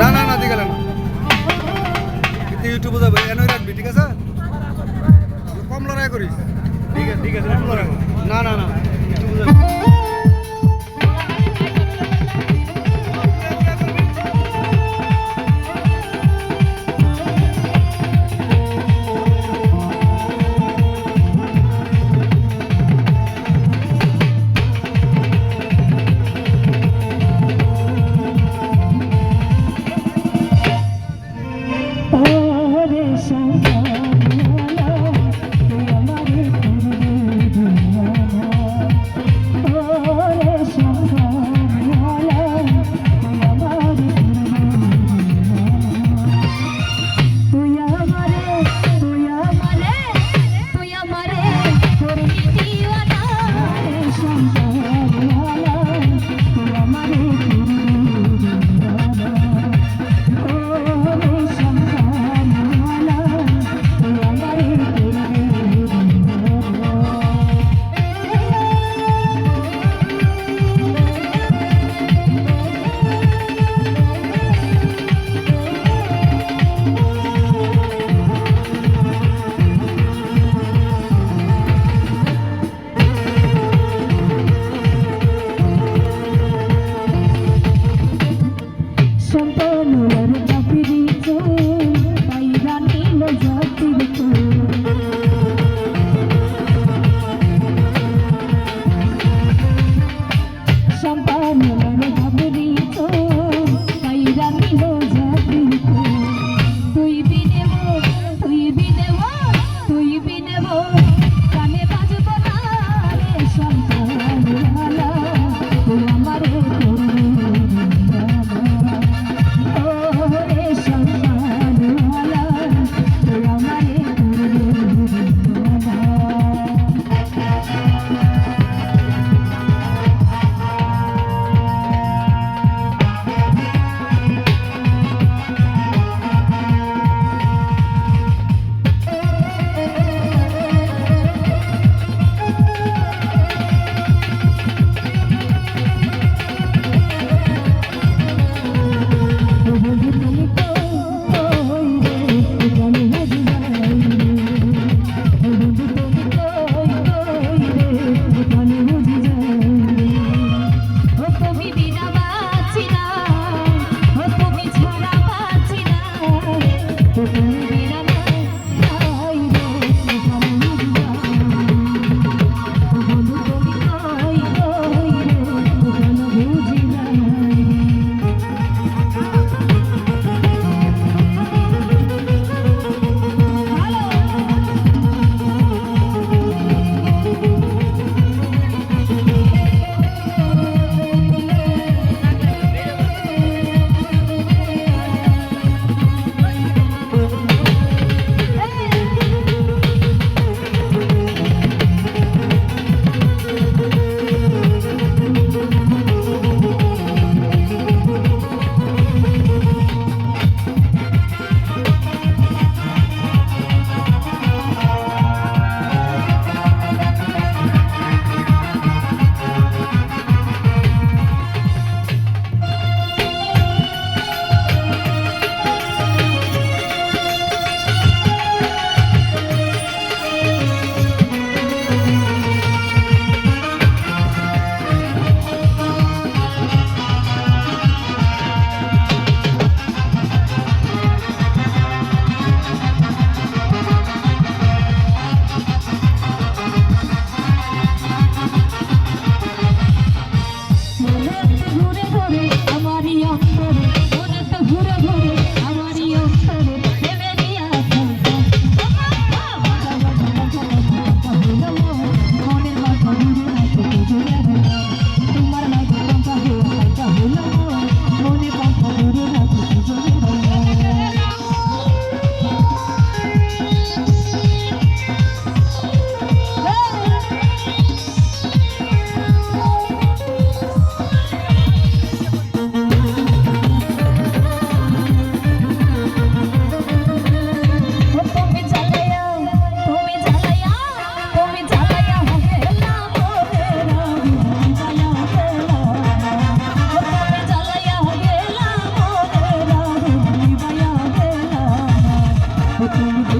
না না না দিকে না। কিন্তু ইউটিউবে যাবে এনই রাখবি ঠিক আছে? কম লড়াই করিস। ঠিক আছে ঠিক আছে। না না না। ইউটিউবে যাবে devil.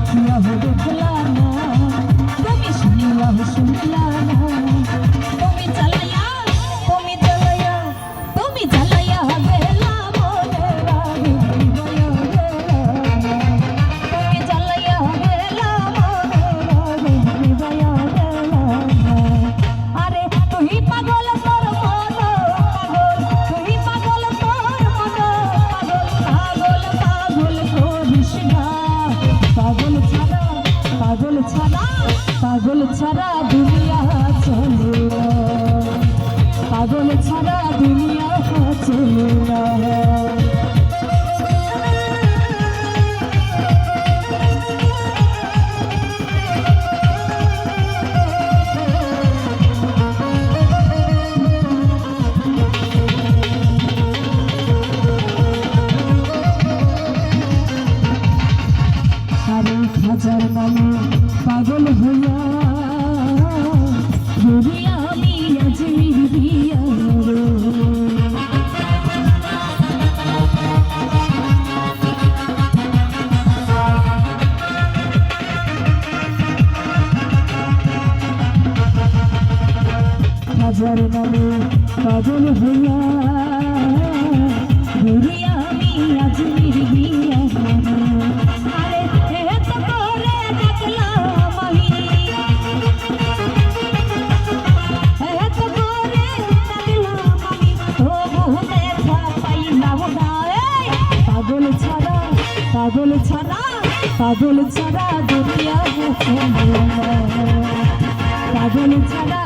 te amo. রাজার নামে পাগল হইয়া আমি আজ মিলিয়া হাজার নামে পাগল হইয়া আমি আজ মিলিয়া পাগল ছাড়া দুনিয়া পাগল ছাড়া